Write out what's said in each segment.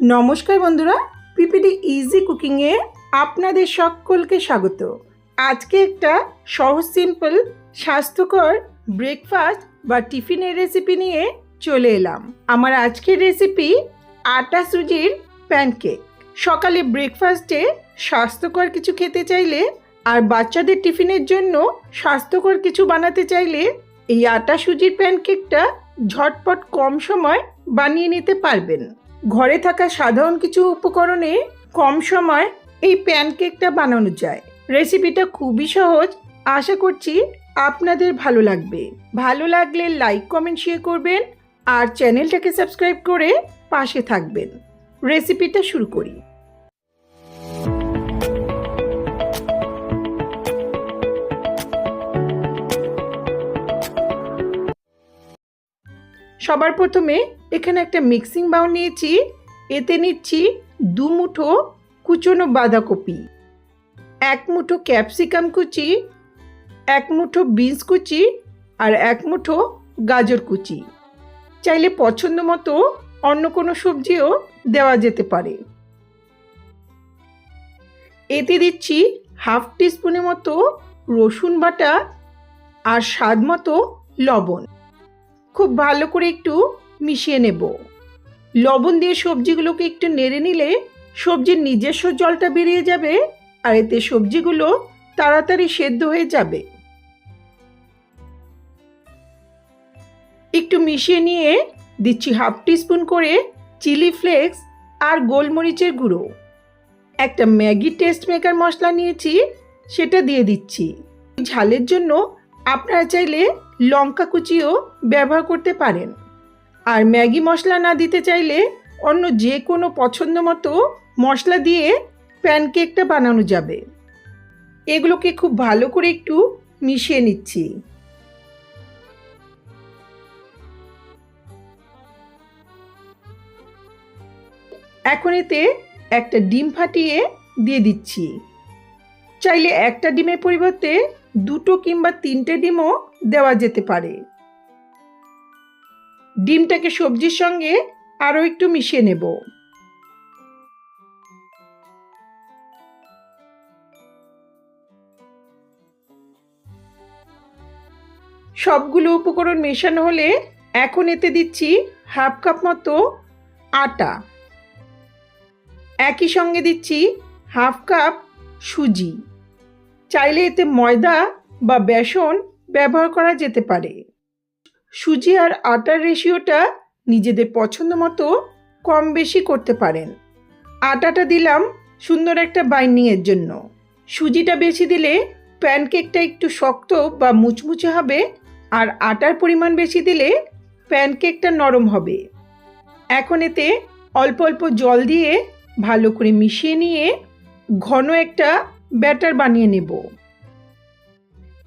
নমস্কার বন্ধুরা PPD easy কুকিংয়ে আপনাদের সকলকে স্বাগত। আজকে একটা সহজ সিম্পল স্বাস্থ্যকর ব্রেকফাস্ট বা টিফিনের রেসিপি নিয়ে চলে এলাম। আমার আজকের রেসিপি আটা সুজির প্যানকেক সকালে ব্রেকফাস্টে স্বাস্থ্যকর কিছু খেতে চাইলে আর বাচ্চাদের টিফিনের জন্য স্বাস্থ্যকর কিছু বানাতে চাইলে এই আটা সুজির প্যানকেকটা ঝটপট কম সময় বানিয়ে নিতে পারবেন। ঘরে থাকা সাধারণ কিছু উপকরণে কম সময় এই প্যানকেকটা বানানো যায়। রেসিপিটা খুবই সহজ। আশা করছি আপনাদের ভালো লাগবে। ভালো লাগলে লাইক, কমেন্ট শেয়ার করবেন আর চ্যানেলটাকে সাবস্ক্রাইব করে পাশে থাকবেন। রেসিপিটা শুরু করি। সবার প্রথমে এখানে একটা মিক্সিং বাউল নিয়েছি, এতে নিচ্ছি দু মুঠো কুচনো বাঁধাকপি, এক মুঠো ক্যাপসিকাম কুচি, এক মুঠো বিনস কুচি আর এক মুঠো গাজর কুচি। চাইলে পছন্দ মতো অন্য কোনো সবজিও দেওয়া যেতে পারে। এতে দিচ্ছি হাফ টিস্পুনের মতো রসুন বাটা আর স্বাদ মতো লবণ। খুব ভালো করে একটু মিশিয়ে নেব। লবণ দিয়ে সবজিগুলোকে একটু নেড়ে নিলে সবজির নিজস্ব জলটা বেরিয়ে যাবে আর এতে সবজিগুলো তাড়াতাড়ি সেদ্ধ হয়ে যাবে। একটু মিশিয়ে নিয়ে দিচ্ছি হাফ টিস্পুন করে চিলি ফ্লেক্স আর গোলমরিচের গুঁড়ো। একটা ম্যাগি টেস্ট মেকার মশলা নিয়েছি, সেটা দিয়ে দিচ্ছি। ঝালের জন্য আপনারা চাইলে লঙ্কা কুচিও ব্যবহার করতে পারেন। আর ম্যাগি মশলা না দিতে চাইলে অন্য যে কোনো পছন্দ মতো মশলা দিয়ে প্যানকেকটা বানানো যাবে। এগুলোকে খুব ভালো করে একটু মিশিয়ে নিচ্ছি। এখন এতে একটা ডিম ফাটিয়ে দিয়ে দিচ্ছি। চাইলে একটা ডিমের পরিবর্তে দুটো কিংবা তিনটে ডিমও দেওয়া যেতে পারে। ডিমটাকে সবজির সঙ্গে আরও একটু মিশিয়ে নেব। সবগুলো উপকরণ মেশানো হলে এখন এতে দিচ্ছি হাফ কাপ মতো আটা। একই সঙ্গে দিচ্ছি হাফ কাপ সুজি। চাইলে এতে ময়দা বা বেসন ব্যবহার করা যেতে পারে। সুজি আর আটার রেশিওটা নিজেদের পছন্দ মতো কম বেশি করতে পারেন। আটাটা দিলাম সুন্দর একটা বাইন্ডিংয়ের জন্য। সুজিটা বেশি দিলে প্যানকেকটা একটু শক্ত বা মুচমুচে হবে আর আটার পরিমাণ বেশি দিলে প্যানকেকটা নরম হবে। এখন এতে অল্প অল্প জল দিয়ে ভালো করে মিশিয়ে নিয়ে ঘন একটা ব্যাটার বানিয়ে নেব।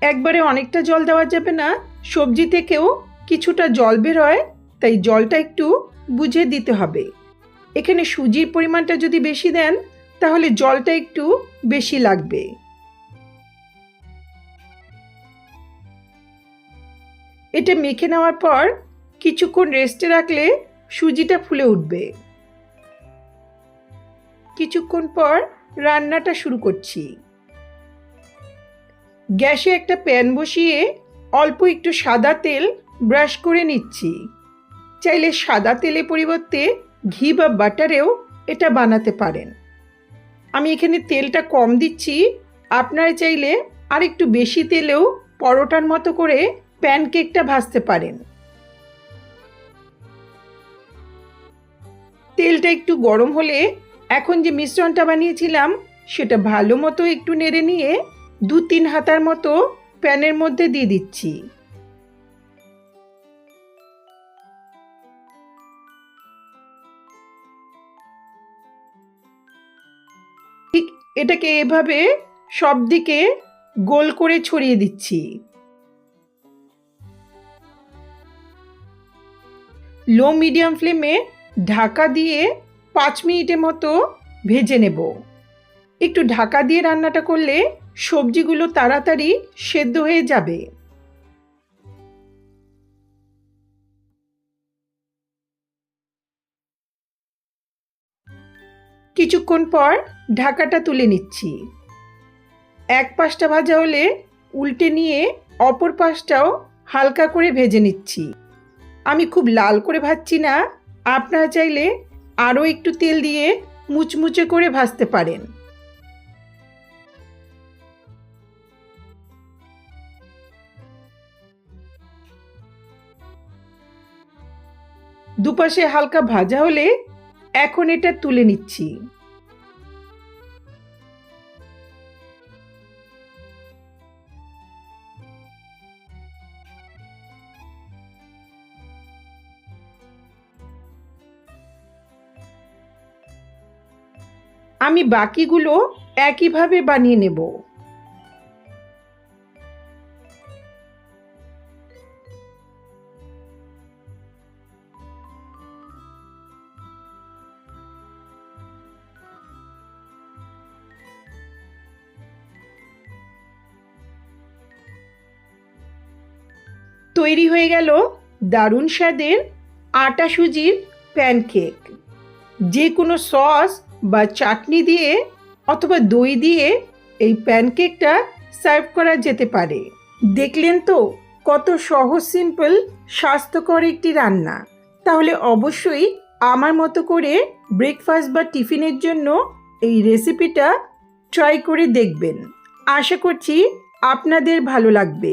একবারে অনেকটা জল দেওয়া যাবে না, সবজি থেকেও কিছুটা জল বেরোয়, তাই জলটা একটু বুঝে দিতে হবে। এখানে সুজির পরিমাণটা যদি বেশি দেন, তাহলে জলটা একটু বেশি লাগবে। এটা মেখে নেওয়ার পর কিছুক্ষণ রেস্টে রাখলে সুজিটা ফুলে উঠবে। কিছুক্ষণ পর রান্নাটা শুরু করছি। গ্যাসে একটা প্যান বসিয়ে অল্প একটু সাদা তেল ব্রাশ করে নিচ্ছি। চাইলে সাদা তেলের পরিবর্তে ঘি বা বাটারেও এটা বানাতে পারেন। আমি এখানে তেলটা কম দিচ্ছি। আপনারা চাইলে আর একটু বেশি তেলেও পরোটার মতো করে প্যানকেকটা ভাজতে পারেন। তেলটা একটু গরম হলে এখন যে মিশ্রণটা বানিয়েছিলাম, সেটা ভালো মতো একটু নেড়ে নিয়ে দু তিন হাতার মতো প্যানের মধ্যে দিয়ে দিচ্ছি। এটাকে এভাবে সব দিকে গোল করে ছড়িয়ে দিচ্ছি। লো মিডিয়াম ফ্লেমে ঢাকা দিয়ে পাঁচ মিনিটের মতো ভেজে নেব। একটু ঢাকা দিয়ে রান্নাটা করলে সবজিগুলো তাড়াতাড়ি সেদ্ধ হয়ে যাবে। কিছুক্ষণ পর ঢাকাটা তুলে নিচ্ছি। এক পাশটা ভাজা হলে উল্টে নিয়ে অপর পাশটাও হালকা করে ভেজে নিচ্ছি। আমি খুব লাল করে ভাজছি না, আপনারা চাইলে আরও একটু তেল দিয়ে মুচমুচে করে ভাজতে পারেন। দুপাশে হালকা ভাজা হলে এখন এটা তুলে নিচ্ছি। আমি বাকিগুলো একইভাবে বানিয়ে নেব। তৈরি হয়ে গেল দারুণ স্বাদের আটা সুজির প্যানকেক। যে কোনো সস বা চাটনি দিয়ে অথবা দই দিয়ে এই প্যানকেকটা সার্ভ করা যেতে পারে। দেখলেন তো কত সহজ, সিম্পল, স্বাস্থ্যকর একটি রান্না। তাহলে অবশ্যই আমার মতো করে ব্রেকফাস্ট বা টিফিনের জন্য এই রেসিপিটা ট্রাই করে দেখবেন। আশা করছি আপনাদের ভালো লাগবে।